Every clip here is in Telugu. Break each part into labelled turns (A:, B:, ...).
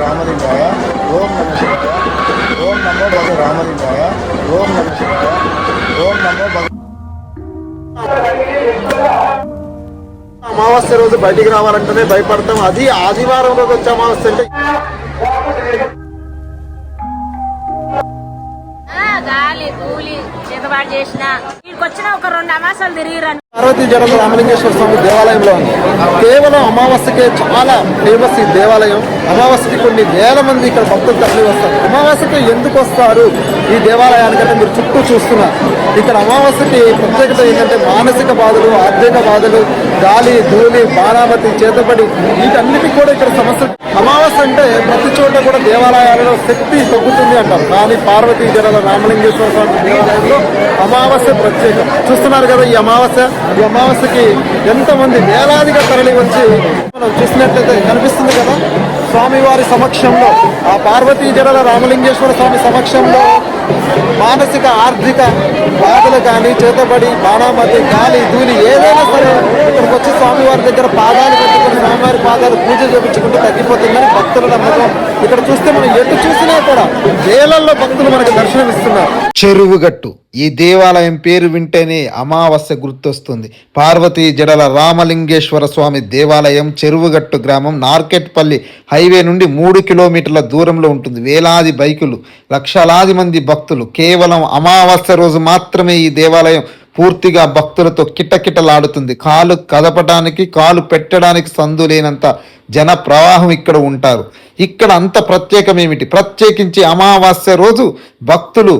A: రామలింగాయ ఓం నమ శివాయ ఓం నమో భగ రామలింగాయ ఓం నమ శివాయ ఓం నమో భగ అమావాస్య రోజు బయటికి రావాలంటేనే భయపడతాం. అది ఆదివారం రోజు వచ్చే అమావాస్య అంటే
B: ఆ, గాలి ధూళి. చేతబాటు చేసిన. వీడికి వచ్చిన ఒక రెండు అమాసాలు తిరిగిరండి.
A: పార్వతీ జడల రామలింగేశ్వర స్వామి దేవాలయంలో కేవలం అమావాస్యకే చాలా ఫేమస్ ఈ దేవాలయం. అమావాస్యకి కొన్ని వేల మంది ఇక్కడ భక్తులు తరలి వస్తారు. అమావాస్యకి ఎందుకు వస్తారు? ఈ దేవాలయానికంటే మీరు చుట్టూ చూస్తున్నారు. ఇక్కడ అమావాస్యకి ప్రత్యేకత ఏంటంటే మానసిక బాధలు ఆర్థిక బాధలు గాలి ధూళి బాణామతి చేతబడి వీటన్నిటికీ కూడా ఇక్కడ సమస్య అమావాస్య అంటే ప్రతి చోట కూడా దేవాలయాలలో శక్తి తగ్గుతుంది అంటారు. కానీ పార్వతీ జడల రామలింగేశ్వర స్వామి దేవాలయంలో అమావాస్య ప్రత్యేకం. చూస్తున్నారు కదా ఈ అమావాస్య? ఈ అమావాస్యకి ఎంతమంది వేలాదిగా తరలి వచ్చి మనం చూసినట్లయితే కనిపిస్తుంది కదా స్వామివారి సమక్షంలో ఆ పార్వతీ జడల రామలింగేశ్వర స్వామి సమక్షంలో మానసిక ఆర్థిక బాధలు కానీ చేతబడి బాణామతి గాలి ధూళి ఏదైనా సరే ఇక్కడికి వచ్చి స్వామివారి దగ్గర పాదాలు పెట్టుకుని స్వామివారి పాదాలు పూజ చేపించుకుంటే తగ్గిపోతుందని భక్తుల నమ్మకం. ఇక్కడ చూస్తే మనం ఎటు చూసినా కూడా వేలల్లో భక్తులు మనకు దర్శనమిస్తున్నారు. చెరువుగట్టు. ఈ దేవాలయం పేరు వింటేనే అమావాస్య గుర్తొస్తుంది. పార్వతీ జడల రామలింగేశ్వర స్వామి దేవాలయం చెరువుగట్టు గ్రామం నార్కెట్పల్లి హైవే నుండి మూడు కిలోమీటర్ల దూరంలో ఉంటుంది. వేలాది బైకులు లక్షలాది మంది భక్తులు. కేవలం అమావాస్య రోజు మాత్రమే ఈ దేవాలయం పూర్తిగా భక్తులతో కిటకిటలాడుతుంది. కాలు కదపడానికి కాలు పెట్టడానికి సందు లేనంత జన ప్రవాహం ఇక్కడ ఉంటారు. ఇక్కడ అంత ప్రత్యేకమేమిటి? ప్రత్యేకించి అమావాస్య రోజు భక్తులు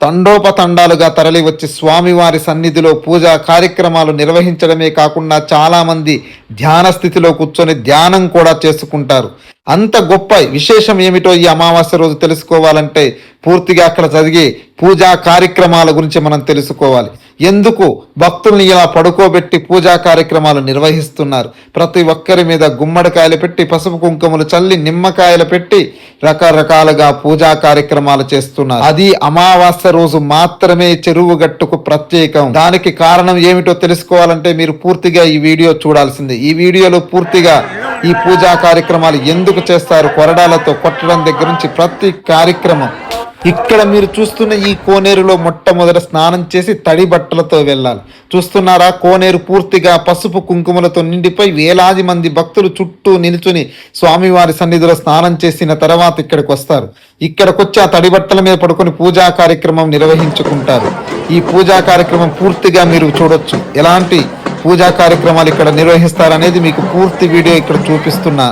A: తండోపతండాలుగా తరలివచ్చి స్వామివారి సన్నిధిలో పూజా కార్యక్రమాలు నిర్వహించడమే కాకుండా చాలామంది ధ్యాన స్థితిలో కూర్చొని ధ్యానం కూడా చేసుకుంటారు. అంత గొప్ప విశేషం ఏమిటో ఈ అమావాస్య రోజు తెలుసుకోవాలంటే పూర్తిగా అక్కడ జరిగే పూజా కార్యక్రమాల గురించి మనం తెలుసుకోవాలి. ఎందుకు? భక్తుల్ని ఇలా పడుకోబెట్టి పూజా కార్యక్రమాలు నిర్వహిస్తున్నారు. ప్రతి ఒక్కరి మీద గుమ్మడికాయలు పెట్టి పసుపు కుంకుమలు చల్లి నిమ్మకాయలు పెట్టి రకరకాలుగా పూజా కార్యక్రమాలు చేస్తున్నారు. అది అమావాస్య రోజు మాత్రమే చెరువు గట్టుకు ప్రత్యేకం. దానికి కారణం ఏమిటో తెలుసుకోవాలంటే మీరు పూర్తిగా ఈ వీడియో చూడాల్సింది. ఈ వీడియోలో పూర్తిగా ఈ పూజా కార్యక్రమాలు ఎందుకు చేస్తారు? కొరడాలతో కొట్టడం దగ్గర నుంచి ప్రతి కార్యక్రమం. ఇక్కడ మీరు చూస్తున్న ఈ కోనేరులో మొట్టమొదట స్నానం చేసి తడి బట్టలతో వెళ్ళాలి. చూస్తున్నారా? కోనేరు పూర్తిగా పసుపు కుంకుమలతో నిండిపోయి వేలాది మంది భక్తులు చుట్టూ నిలుచుని స్వామివారి సన్నిధిలో స్నానం చేసిన తర్వాత ఇక్కడికి వస్తారు. ఇక్కడికి వచ్చి ఆ తడి బట్టల మీద పడుకొని పూజా కార్యక్రమం నిర్వహించుకుంటారు. ఈ పూజా కార్యక్రమం పూర్తిగా మీరు చూడొచ్చు. ఎలాంటి పూజా కార్యక్రమాలు ఇక్కడ నిర్వహిస్తారనేది మీకు పూర్తి వీడియో ఇక్కడ చూపిస్తున్నా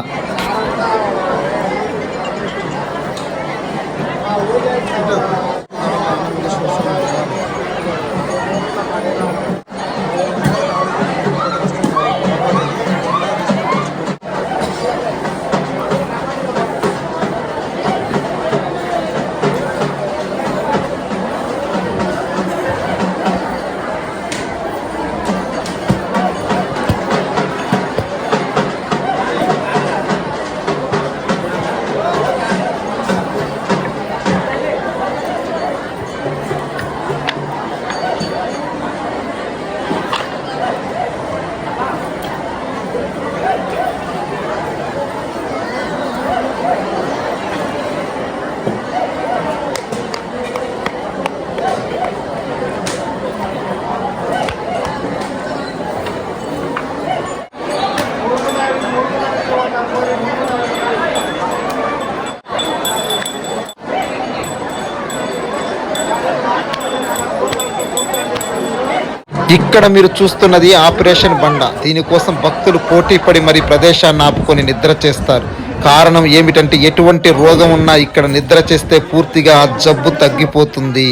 A: ఇక్కడ మీరు చూస్తున్నది ఆపరేషన్ బండ. దీనికోసం భక్తులు పోటీ పడి మరి ప్రదేశాన్ని ఆపుకొని నిద్ర చేస్తారు. కారణం ఏమిటంటే ఎటువంటి రోగం ఉన్నా ఇక్కడ నిద్ర చేస్తే పూర్తిగా జబ్బు తగ్గిపోతుంది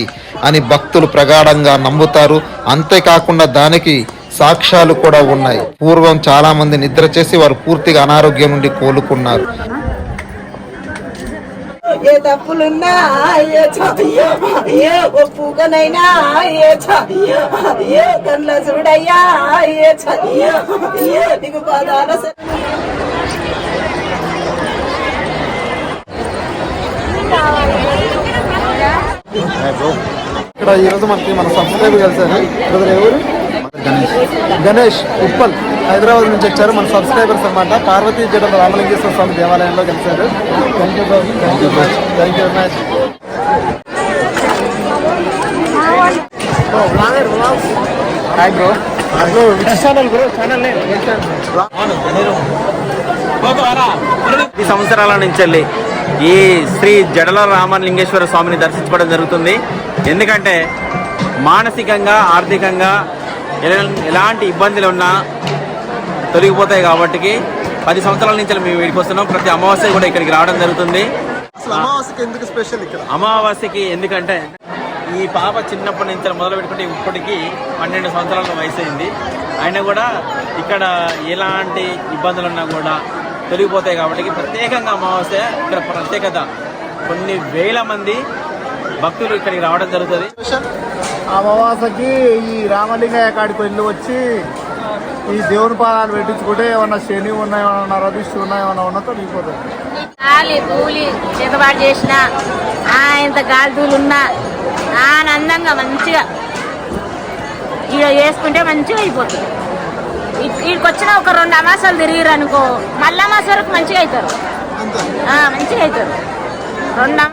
A: అని భక్తులు ప్రగాఢంగా నమ్ముతారు. అంతేకాకుండా దానికి సాక్ష్యాలు కూడా ఉన్నాయి. పూర్వం చాలా మంది నిద్ర చేసి వారు పూర్తిగా అనారోగ్యం నుండి కోలుకున్నారు.
C: ఏ తప్పులున్నా ఏ చదియో ఏ ఒప్పుకనైనా ఏ చదియో ఏ కళ్ళ చూడయ్యా ఏ చదియో ఏ దిగు పాదాల
A: ఇక్కడ ఈరోజు మనకి మన సబ్స్క్రైబర్ కలిసారు ఎవరు?
D: గణేష్ ఉప్పల్ హైదరాబాద్ నుంచి వచ్చారు. మన సబ్స్క్రైబర్స్ అన్నమాట. పార్వతీ జడ రామలింగేశ్వర స్వామి దేవాలయంలో కలిశారు. Thank you thank you thank you much hi bro bro which channel bro channel
E: ఈ సంవత్సరాల నుంచి వెళ్ళి ఈ శ్రీ జడల రామలింగేశ్వర స్వామిని దర్శించుకోవడం జరుగుతుంది. ఎందుకంటే మానసికంగా ఆర్థికంగా ఎలాంటి ఇబ్బందులు ఉన్నా తొలగిపోతాయి కాబట్టి పది సంవత్సరాల నుంచి మేము వీడికి వస్తున్నాం. ప్రతి అమావాస్య కూడా ఇక్కడికి రావడం జరుగుతుంది.
D: అమావాస్యకి ఎందుకు స్పెషల్ ఇక్కడ?
E: అమావాస్యకి ఎందుకంటే ఈ పాప చిన్నప్పటి నుంచి మొదలు పెట్టుకుంటే ఇప్పటికి పన్నెండు సంవత్సరాల వయసు అయింది. అయినా కూడా ఇక్కడ ఎలాంటి ఇబ్బందులు ఉన్నా కూడా తొలగిపోతాయి కాబట్టి ప్రత్యేకంగా అమావాస్య ఇక్కడ ప్రత్యేకత. కొన్ని వేల మంది భక్తులు ఇక్కడికి రావడం జరుగుతుంది.
F: అమావాసకి ఈ రామలింగయ్య కాడికి వెళ్ళి వచ్చి ఈ దేవుని పాదాలు పెట్టించుకుంటే ఏమన్నా శని ఉన్నా ఏమన్నా నరదిష్టి ఉన్నా ఏమన్నా ఉన్నా తొలగిపోతుంది
B: గాలి ధూళి చేతబాటు చేసిన ఆ, ఎంత గాలి ధూళి ఉన్నా ఆనందంగా మంచిగా ఈడ చేసుకుంటే మంచిగా అయిపోతుంది. వీడికి వచ్చిన ఒక రెండు అమాసాలు తిరిగిరు అనుకో మళ్ళీ అమాస వరకు మంచిగా అవుతారు. ఆ, మంచిగా అవుతారు. రెండు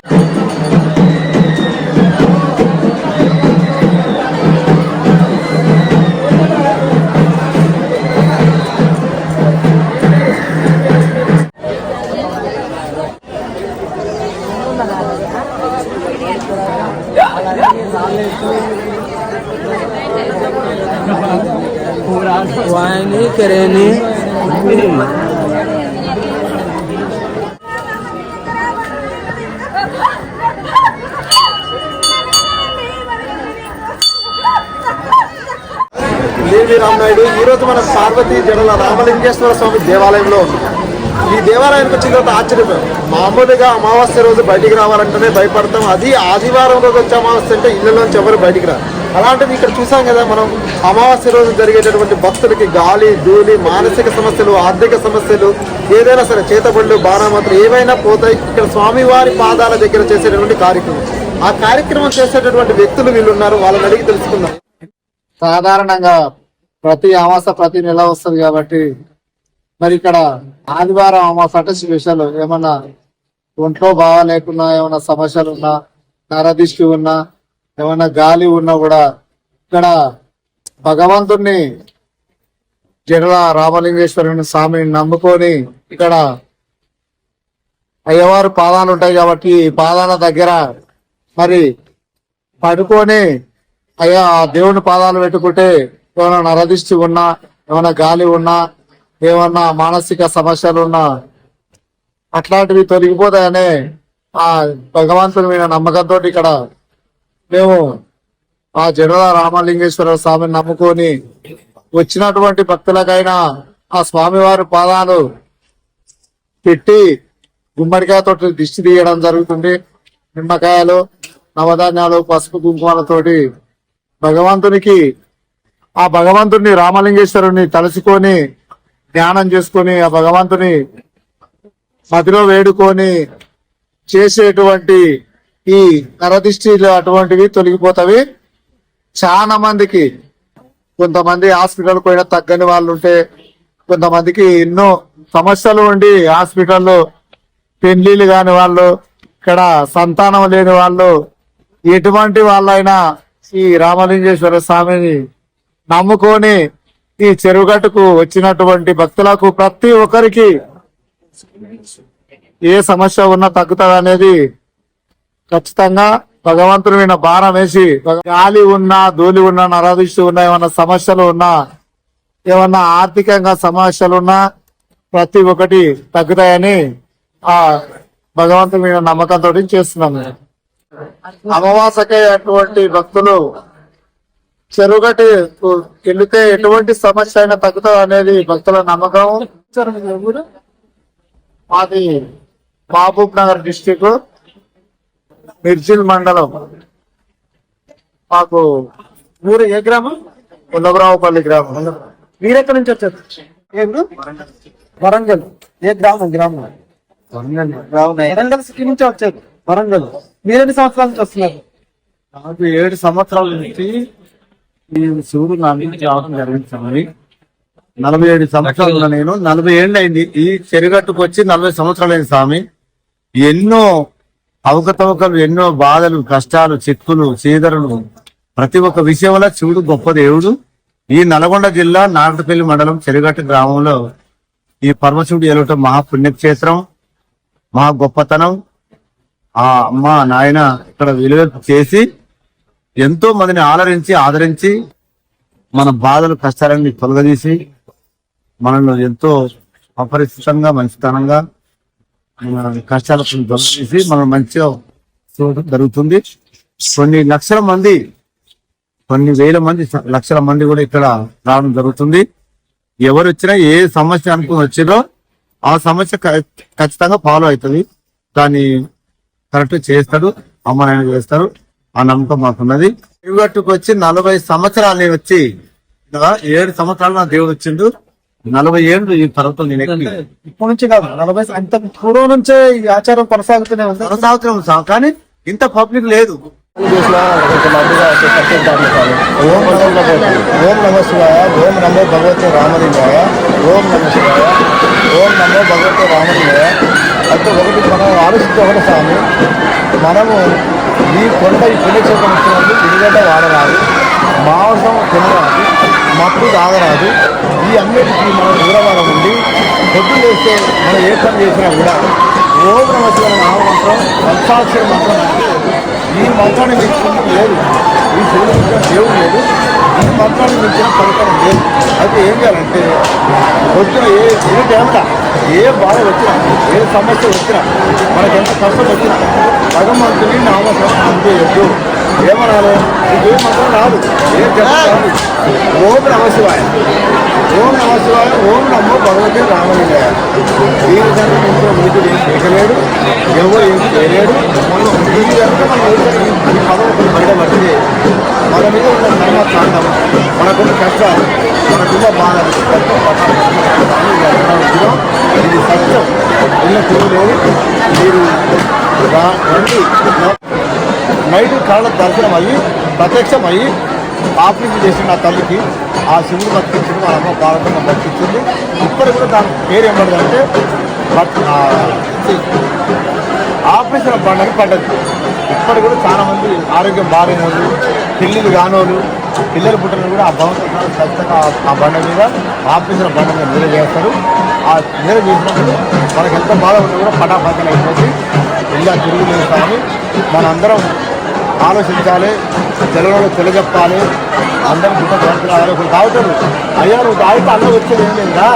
D: లేవి రామనాయుడు ఈ రోజు మన పార్వతీ జడల రామలింగేశ్వర స్వామి దేవాలయంలో ఉంది. ఈ దేవాలయానికి వచ్చిన తర్వాత ఆశ్చర్యపోయాం. మామూలుగా అమావాస్య రోజు బయటికి రావాలంటేనే భయపడతాం. అది ఆదివారం రోజు వచ్చే అమావాస్య అంటే ఇళ్ళలోంచి ఎవరు బయటికి రారు. అలాంటిది ఇక్కడ చూసాం కదా మనం అమావాస్య రోజు జరిగేటటువంటి భక్తులకి గాలి ధూళి మానసిక సమస్యలు ఆర్థిక సమస్యలు ఏదైనా సరే చేతబడులు బాణామతులు ఏవైనా పోతాయి. ఇక్కడ స్వామివారి పాదాల దగ్గర చేసేటటువంటి కార్యక్రమం. ఆ కార్యక్రమం చేసేటటువంటి వ్యక్తులు వీళ్ళు ఉన్నారు. వాళ్ళని అడిగి తెలుసుకుందాం.
F: సాధారణంగా ప్రతి అమాస ప్రతి నెల వస్తుంది కాబట్టి మరి ఇక్కడ ఆదివారం అమాస అంటే స్పెషల్ ఏమన్నా ఒంట్లో బాగాలేకున్నా ఏమన్నా సమస్యలు ఉన్నా నరదిష్టి ఉన్నా ఏమన్నా గాలి ఉన్నా కూడా ఇక్కడ భగవంతుణ్ణి జడల రామలింగేశ్వరుని స్వామిని నమ్ముకొని ఇక్కడ అయ్యవారు పాదాలు ఉంటాయి కాబట్టి పాదాల దగ్గర మరి పడుకొని అయ్యా ఆ దేవుని పాదాలు పెట్టుకుంటే ఏమైనా నరదిష్టి ఉన్నా ఏమైనా గాలి ఉన్నా ఏమన్నా మానసిక సమస్యలు ఉన్నా అట్లాంటివి తొలగిపోతాయనే ఆ భగవంతుని మీద నమ్మకంతో ఇక్కడ మేము ఆ జడల రామలింగేశ్వర స్వామిని నమ్ముకొని వచ్చినటువంటి భక్తులకైనా ఆ స్వామివారి పాదాలు పెట్టి గుమ్మడికాయతో దిష్టి తీయడం జరుగుతుంది. నిమ్మకాయలు నవధాన్యాలు పసుపు కుంకుమలతోటి భగవంతునికి ఆ భగవంతుని రామలింగేశ్వరుని తలుచుకొని ధ్యానం చేసుకొని ఆ భగవంతుని మదిలో వేడుకొని చేసేటువంటి ఈ నరదిష్టిలు అటువంటివి తొలగిపోతాయి చాలా మందికి కొంతమంది హాస్పిటల్ పోయినా తగ్గని వాళ్ళు ఉంటే కొంతమందికి ఎన్నో సమస్యలు ఉండి హాస్పిటల్లో పెళ్ళిళ్ళు కాని వాళ్ళు ఇక్కడ సంతానం లేని వాళ్ళు ఎటువంటి వాళ్ళైనా ఈ రామలింగేశ్వర స్వామిని నమ్ముకొని ఈ చెరువుగట్టుకు వచ్చినటువంటి భక్తులకు ప్రతి ఒక్కరికి ఏ సమస్య ఉన్నా తగ్గుతుంది అనేది ఖచ్చితంగా భగవంతుని మీద భారం వేసి గాలి ఉన్నా ధూళి ఉన్నా నరదృష్టి ఉన్నా ఏమన్నా సమస్యలు ఉన్నా ఏమన్నా ఆర్థికంగా సమస్యలు ఉన్నా ప్రతి ఒక్కటి తగ్గుతాయని ఆ భగవంతుని మీద నమ్మకంతో చేస్తున్నాము. అమావాసకే అటువంటి భక్తులు చెరుగటి వెళితే ఎటువంటి సమస్య అయినా తగ్గుతుంది అనేది భక్తుల నమ్మకం. మాది మహబూబ్ నగర్ డిస్టిక్ మిర్జిల్ మండలం. మాకు ఊరు ఏ గ్రామం? ఉండబ్రావుపల్లి గ్రామం. మీరెక్కడి నుంచి వచ్చారు? ఏ ఊరు? వరంగల్. ఏ గ్రామం? గ్రామం. వరంగల్. సిటీ నుంచి వచ్చారు. వరంగల్. మీరెన్ని సంవత్సరాల నుంచి వస్తున్నారు? నాకు ఏడు సంవత్సరాల నుంచి
G: ఈ శివుడు నా నుంచి రావడం జరిగింది స్వామి? నలభై ఏడు సంవత్సరాలు నేను నలభై ఏళ్ళు అయింది. ఈ చెరుగట్టుకు వచ్చి నలభై సంవత్సరాలు అయింది స్వామి. ఎన్నో అవకతవకలు ఎన్నో బాధలు కష్టాలు చిక్కులు చీదరులు. ప్రతి ఒక్క విషయంలో శివుడు గొప్ప దేవుడు. ఈ నల్గొండ జిల్లా నాగటపల్లి మండలం చెరుగట్టు గ్రామంలో ఈ పరమశివుడు ఎలుట మహాపుణ్యక్షేత్రం మహా గొప్పతనం. ఆ అమ్మ నాయన ఇక్కడ విలువ చేసి ఎంతో మందిని ఆదరించి ఆదరించి మన బాధలు కష్టాలన్నీ తొలగదీసి మనల్ని ఎంతో అపరిచితంగా మంచితనంగా మన కష్టాలను తొలగదీసి మనం మంచిగా చూడడం జరుగుతుంది. కొన్ని లక్షల మంది కొన్ని వేల మంది లక్షల మంది కూడా ఇక్కడ రావడం జరుగుతుంది. ఎవరు వచ్చినా ఏ సమస్య అనుకుని వచ్చిరో ఆ సమస్య ఖచ్చితంగా ఫాలో అవుతుంది. దాన్ని కరెక్ట్ చేస్తాడు అమ్మాయి చేస్తారు ఆ నమ్మకం మాకున్నది. తిరుగట్టుకు వచ్చి నలభై సంవత్సరాలు నేను వచ్చి ఏడు సంవత్సరాలు నా దేవుడు వచ్చిండు. నలభై ఏళ్ళు ఈ పర్వతం నేను
H: ఇప్పటి నుంచి కాదు నలభై అంత పూర్వం నుంచే ఈ ఆచారం కొనసాగుతూనే ఉంది.
G: కొనసాగుతున్నాం సార్ కానీ ఇంత పబ్లిక్ లేదు.
H: ఓం నమో ఓం నమ శివాయ ఓం నమో భగవతి రామలింగాయ ఓం నమ శివాయ ఓం నమో భగవతి రామలింగాయ. అంటే ఒకటి మనం ఆలోచించే ఒకటి స్వామి మనము ఈ కొండ ఈ పుణ్యక్షేత్రం వచ్చినప్పుడు విడిగడ్డ వాడరాదు మాంసం తినరాదు మత్తు తాగరాదు. ఈ అన్నిటికీ మనం దూరవారం ఉండి పొద్దు చేస్తే మనం ఏ పని చేసినా కూడా ఓం నమ శివాయ నామమంత్రం పంచాక్షర మంత్రం. అంటే ఈ మంత్రాన్ని మించిన లేదు. ఈ దేవుడు దేవుడు లేదు. ఈ మంత్రాన్ని మించిన పథకం లేదు. అయితే ఏం చేయాలంటే వచ్చిన ఏ ఏ టైంలో ఏ బాధ వచ్చినా ఏ సమస్య వచ్చినా మనకి ఎంత కష్టం వచ్చినా భగవంతుని నామస్మరణ అందేయద్దు ఏమనాలి ఇది మంత్రం రాదు ఏ రాదు ఓం నమ శివాయ ఓం నమ శివాయ ఓం నమో భగవతి రామలింగాయ ఈ విధంగా ఇంట్లో మీకు ఏం చేయలేడు ఎవరు ఏం చేయలేడు ఈ విధంగా మనం అది పదం ఒకటి బయట పడితే మన మీద ఉన్న కర్మ కాండం మనకున్న కష్టాలు మనకున్న బాధలు పట్టాలి ఇది సత్యం ఉన్న తిరుగులేదు మీరు రండి నైట్ కళ్ళ దర్శనం అయ్యి ప్రత్యక్షం అయ్యి ఆఫీస్ చేసిన నా తల్లికి ఆ శివుడు బతికించింది మా అమ్మ పార్వతమ్మ బతికించింది ఇప్పటికి కూడా దాని పేరు ఏమంటుందంటే బట్ ఆ, ఆపరేషన్ బండని పడ్డది. ఇప్పటికి కూడా చాలామంది ఆరోగ్యం బాగాలేని వాళ్ళు పిల్లలు కానోళ్ళు పిల్లలు పుట్టిన కూడా ఆ భవంతులు ఖచ్చితంగా ఆ- ఆ బండ మీద ఆపరేషన్ బండ మీద నీరు చేస్తారు ఆ నీరు చేసినప్పుడు మనకు ఎంత బాధ ఉన్నా కూడా పటాపక్కన అయిపోతుంది ఇలా తిరుగుతుంది కానీ మనందరం ఆలోచించాలి జనంలో తెలియజెప్పాలి అందరం గుట్ట ఒకరు తాగుతారు అయ్యా నువ్వు తాగితే అన్న వచ్చేది ఏం లేదా?